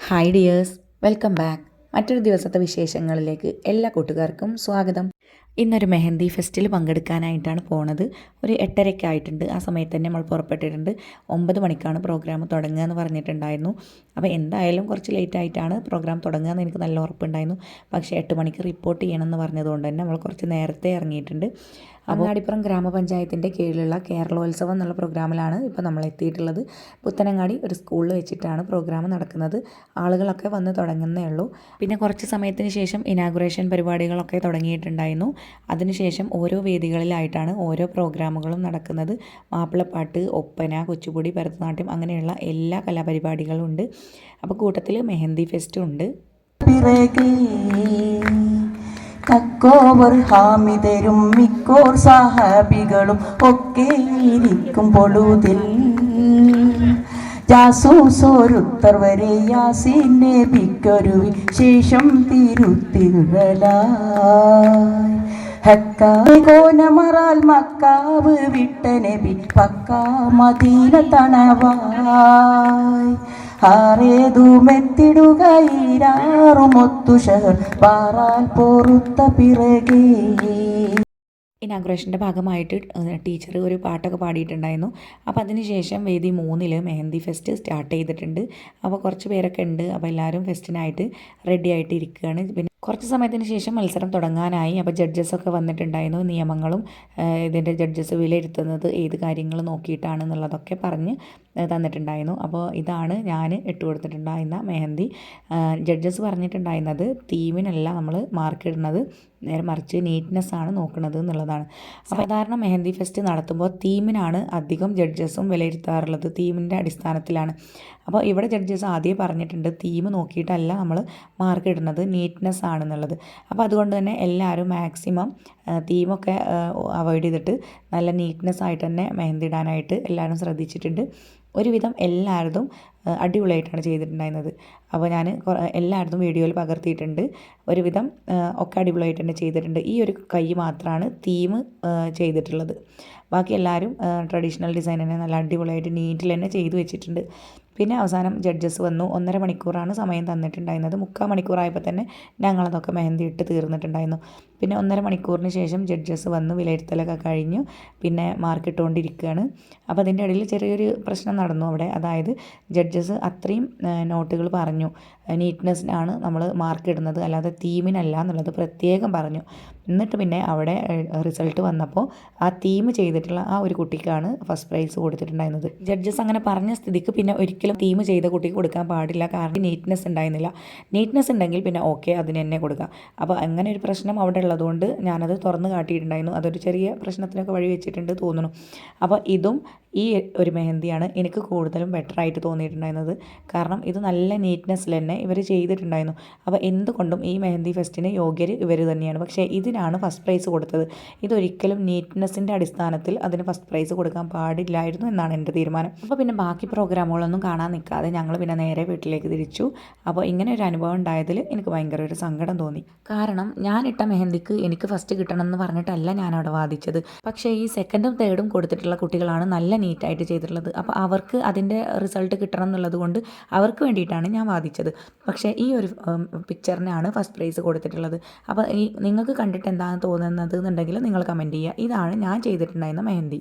Hi dears welcome back മറ്റൊരു ദിവസത്തെ വിശേഷങ്ങളിലേക്ക് എല്ലാ കൂട്ടുകാർക്കും സ്വാഗതം. ഇന്നൊരു മെഹന്തി ഫെസ്റ്റിൽ പങ്കെടുക്കാനായിട്ടാണ് പോണത്. ഒരു എട്ടരയ്ക്ക് ആയിട്ടുണ്ട്. ആ സമയത്ത് തന്നെ നമ്മൾ പുറപ്പെട്ടിട്ടുണ്ട്. ഒമ്പത് മണിക്കാണ് പ്രോഗ്രാം തുടങ്ങുക എന്ന് പറഞ്ഞിട്ടുണ്ടായിരുന്നു. അപ്പോൾ എന്തായാലും കുറച്ച് ലേറ്റ് ആയിട്ടാണ് പ്രോഗ്രാം തുടങ്ങുക എന്ന് എനിക്ക് നല്ല ഉറപ്പുണ്ടായിരുന്നു. പക്ഷേ എട്ട് മണിക്ക് റിപ്പോർട്ട് ചെയ്യണമെന്ന് പറഞ്ഞതുകൊണ്ട് തന്നെ നമ്മൾ കുറച്ച് നേരത്തെ ഇറങ്ങിയിട്ടുണ്ട്. അങ്ങാടിപ്പുറം ഗ്രാമപഞ്ചായത്തിന്റെ കീഴിലുള്ള കേരളോത്സവം എന്നുള്ള പ്രോഗ്രാമിലാണ് ഇപ്പോൾ നമ്മൾ എത്തിയിട്ടുള്ളത്. പുത്തനങ്ങാടി ഒരു സ്കൂളിൽ വെച്ചിട്ടാണ് പ്രോഗ്രാം നടക്കുന്നത്. ആളുകളൊക്കെ വന്ന് തുടങ്ങുന്നേ ഉള്ളൂ. പിന്നെ കുറച്ച് സമയത്തിന് ശേഷം ഇനാഗുറേഷൻ പരിപാടികളൊക്കെ തുടങ്ങിയിട്ടുണ്ടായിരുന്നു. അതിനുശേഷം ഓരോ വേദികളിലായിട്ടാണ് ഓരോ പ്രോഗ്രാമുകളും നടക്കുന്നത്. മാപ്പിളപ്പാട്ട് ഒപ്പന കുച്ചുപുടി ഭരതനാട്യം അങ്ങനെയുള്ള എല്ലാ കലാപരിപാടികളും ഉണ്ട്. അപ്പോൾ കൂട്ടത്തിൽ മെഹന്തി ഫെസ്റ്റും ഉണ്ട്. തക്കോവർ ഹാമിതരും മിക്കോർ സാഹബികളും ഒക്കെ ഇരിക്കും പൊളുതിൽ ജാസൂസോരുത്തർ വരെ യാസിനെ ബിക്കൊരു വിശേഷം കോനമറാൽ മക്കാവ് വിട്ട നബി പക്കാ മദീന തണവായി ഈരാറുമൊത്തു ഷഹർ ഭാഗമായിട്ട് ടീച്ചർ ഒരു പാട്ടൊക്കെ പാടിയിട്ടുണ്ടായിരുന്നു. അപ്പോൾ അതിനുശേഷം വേദി മൂന്നിൽ മെഹന്തി ഫെസ്റ്റ് സ്റ്റാർട്ട് ചെയ്തിട്ടുണ്ട്. അപ്പോൾ കുറച്ച് പേരൊക്കെ ഉണ്ട്. അപ്പോൾ എല്ലാവരും ഫെസ്റ്റിനായിട്ട് റെഡി ആയിട്ട് ഇരിക്കുകയാണ് പിന്നെ കുറച്ച് സമയത്തിന് ശേഷം മത്സരം തുടങ്ങാനായി. അപ്പോൾ ജഡ്ജസൊക്കെ വന്നിട്ടുണ്ടായിരുന്നു. നിയമങ്ങളും ഇതിന്റെ ജഡ്ജസ് വിലയിരുത്തുന്നത് ഏത് കാര്യങ്ങൾ നോക്കിയിട്ടാണ് എന്നുള്ളതൊക്കെ പറഞ്ഞ് തന്നിട്ടുണ്ടായിരുന്നു. അപ്പോൾ ഇതാണ് ഞാൻ ഇട്ട് കൊടുത്തിട്ടുണ്ടായിരുന്ന മെഹന്തി. ജഡ്ജസ് പറഞ്ഞിട്ടുണ്ടായിരുന്നത് തീമിനല്ല നമ്മൾ മാർക്ക് ഇടുന്നത്. നേരെ മറിച്ച് നീറ്റ്നെസ് ആണ് നോക്കുന്നത് എന്നുള്ളതാണ്. സാധാരണ മെഹന്തി ഫെസ്റ്റ് നടത്തുമ്പോൾ തീമിനാണ് അധികം ജഡ്ജസും വിലയിരുത്താറുള്ളത്. തീമിന്റെ അടിസ്ഥാനത്തിലാണ്. അപ്പോൾ ഇവിടെ ജഡ്ജസ് ആദ്യം പറഞ്ഞിട്ടുണ്ട് തീം നോക്കിയിട്ടല്ല നമ്മൾ മാർക്ക് ഇടുന്നത്. നീറ്റ്നെസ് ആണെന്നുള്ളത് അപ്പോൾ അതുകൊണ്ട് തന്നെ എല്ലാവരും മാക്സിമം തീമൊക്കെ അവോയ്ഡ് ചെയ്തിട്ട് നല്ല നീറ്റ്നെസ് ആയിട്ട് തന്നെ മെഹന്തി ഇടാനായിട്ട് എല്ലാവരും ശ്രദ്ധിച്ചിട്ടുണ്ട്. ഒരുവിധം എല്ലായിടത്തും അടിപൊളിയായിട്ടാണ് ചെയ്തിട്ടുണ്ടായിരുന്നത്. അപ്പോൾ ഞാൻ എല്ലായിടത്തും വീഡിയോയിൽ പകർത്തിയിട്ടുണ്ട്. ഒരുവിധം ഒക്കെ അടിപൊളിയായിട്ട് തന്നെ ചെയ്തിട്ടുണ്ട്. ഈ ഒരു കൈ മാത്രമാണ് തീം ചെയ്തിട്ടുള്ളത്. ബാക്കി എല്ലാവരും ട്രഡീഷണൽ ഡിസൈൻ തന്നെ നല്ല അടിപൊളിയായിട്ട് നീറ്റിൽ തന്നെ ചെയ്തു വെച്ചിട്ടുണ്ട്. പിന്നെ അവസാനം ജഡ്ജസ് വന്നു. ഒന്നര മണിക്കൂറാണ് സമയം തന്നിട്ടുണ്ടായിരുന്നത്. മുക്കാൽ മണിക്കൂറായപ്പോൾ തന്നെ ഞങ്ങളതൊക്കെ മെഹന്തി ഇട്ട് തീർന്നിട്ടുണ്ടായിരുന്നു. പിന്നെ ഒന്നര മണിക്കൂറിന് ശേഷം ജഡ്ജസ് വന്ന്. വിലയിരുത്തലൊക്കെ കഴിഞ്ഞു. പിന്നെ മാർക്ക് ഇട്ടുകൊണ്ടിരിക്കുകയാണ് അപ്പോൾ അതിന്റെ ഇടയിൽ ചെറിയൊരു പ്രശ്നം നടന്നു അവിടെ. അതായത് ജഡ്ജസ് അത്രയും നോട്ടുകൾ പറഞ്ഞു. നീറ്റ്നെസ്സിനാണ് നമ്മൾ മാർക്ക് ഇടുന്നത്. അല്ലാതെ തീമിനല്ല എന്നുള്ളത് പ്രത്യേകം പറഞ്ഞു. എന്നിട്ട് പിന്നെ അവിടെ റിസൾട്ട് വന്നപ്പോൾ ആ തീം ചെയ്തിട്ടുള്ള ആ ഒരു കുട്ടിക്കാണ് ഫസ്റ്റ് പ്രൈസ് കൊടുത്തിട്ടുണ്ടായിരുന്നത്. ജഡ്ജസ് അങ്ങനെ പറഞ്ഞ സ്ഥിതിക്ക് പിന്നെ ഒരിക്കലും തീം ചെയ്ത കുട്ടിക്ക് കൊടുക്കാൻ പാടില്ല. കാരണം നീറ്റ്നെസ് ഉണ്ടായിരുന്നില്ല. നീറ്റ്നെസ് ഉണ്ടെങ്കിൽ പിന്നെ ഓക്കെ അതിന് തന്നെ കൊടുക്കാം. അപ്പോൾ അങ്ങനെ ഒരു പ്രശ്നം അവിടെ ഉള്ളതുകൊണ്ട് ഞാനത് തുറന്ന് കാട്ടിയിട്ടുണ്ടായിരുന്നു. അതൊരു ചെറിയ പ്രശ്നത്തിനൊക്കെ വഴി വെച്ചിട്ടുണ്ട് തോന്നുന്നു. അപ്പോൾ ഇതും ഈ ഒരു മെഹന്തിയാണ് എനിക്ക് കൂടുതലും ബെറ്റർ ആയിട്ട് തോന്നിയിട്ടുണ്ടായിരുന്നത്. കാരണം ഇത് നല്ല നീറ്റ്നെസ്സിൽ തന്നെ ഇവർ ചെയ്തിട്ടുണ്ടായിരുന്നു. അപ്പോൾ എന്തുകൊണ്ടും ഈ മെഹന്തി ഫെസ്റ്റിന് യോഗ്യർ ഇവർ തന്നെയാണ്. പക്ഷേ ഇതിനാണ് ഫസ്റ്റ് പ്രൈസ് കൊടുത്തത്. ഇതൊരിക്കലും നീറ്റ്നെസ്സിന്റെ അടിസ്ഥാനത്തിൽ അതിന് ഫസ്റ്റ് പ്രൈസ് കൊടുക്കാൻ പാടില്ലായിരുന്നു എന്നാണ് എന്റെ തീരുമാനം. അപ്പോൾ പിന്നെ ബാക്കി പ്രോഗ്രാമുകളൊന്നും കാണാൻ നിൽക്കാതെ ഞങ്ങൾ പിന്നെ നേരെ വീട്ടിലേക്ക് തിരിച്ചു. അപ്പോൾ ഇങ്ങനെ ഒരു അനുഭവം ഉണ്ടായതിൽ എനിക്ക് ഭയങ്കര ഒരു സങ്കടം തോന്നി. കാരണം ഞാൻ ഇട്ട മെഹന്തിക്ക് എനിക്ക് ഫസ്റ്റ് കിട്ടണം എന്ന് പറഞ്ഞിട്ടല്ല ഞാൻ അവിടെ വാദിച്ചത്. പക്ഷേ ഈ സെക്കൻഡും തേർഡും കൊടുത്തിട്ടുള്ള കുട്ടികളാണ് നല്ല നീറ്റായിട്ട് ചെയ്തിട്ടുള്ളത്. അപ്പോൾ അവർക്ക് അതിന്റെ റിസൾട്ട് കിട്ടണം എന്നുള്ളത് കൊണ്ട് അവർക്ക് വേണ്ടിയിട്ടാണ് ഞാൻ വാദിച്ചത്. പക്ഷേ ഈ ഒരു പിക്ചറിനാണ് ഫസ്റ്റ് പ്രൈസ് കൊടുത്തിട്ടുള്ളത്. അപ്പോൾ ഈ നിങ്ങൾക്ക് കണ്ടിട്ട് എന്താണ് തോന്നുന്നത് എന്നുണ്ടെങ്കിൽ നിങ്ങൾ കമന്റ് ചെയ്യുക. ഇതാണ് ഞാൻ ചെയ്തിട്ടുണ്ടായിരുന്ന മെഹന്തി.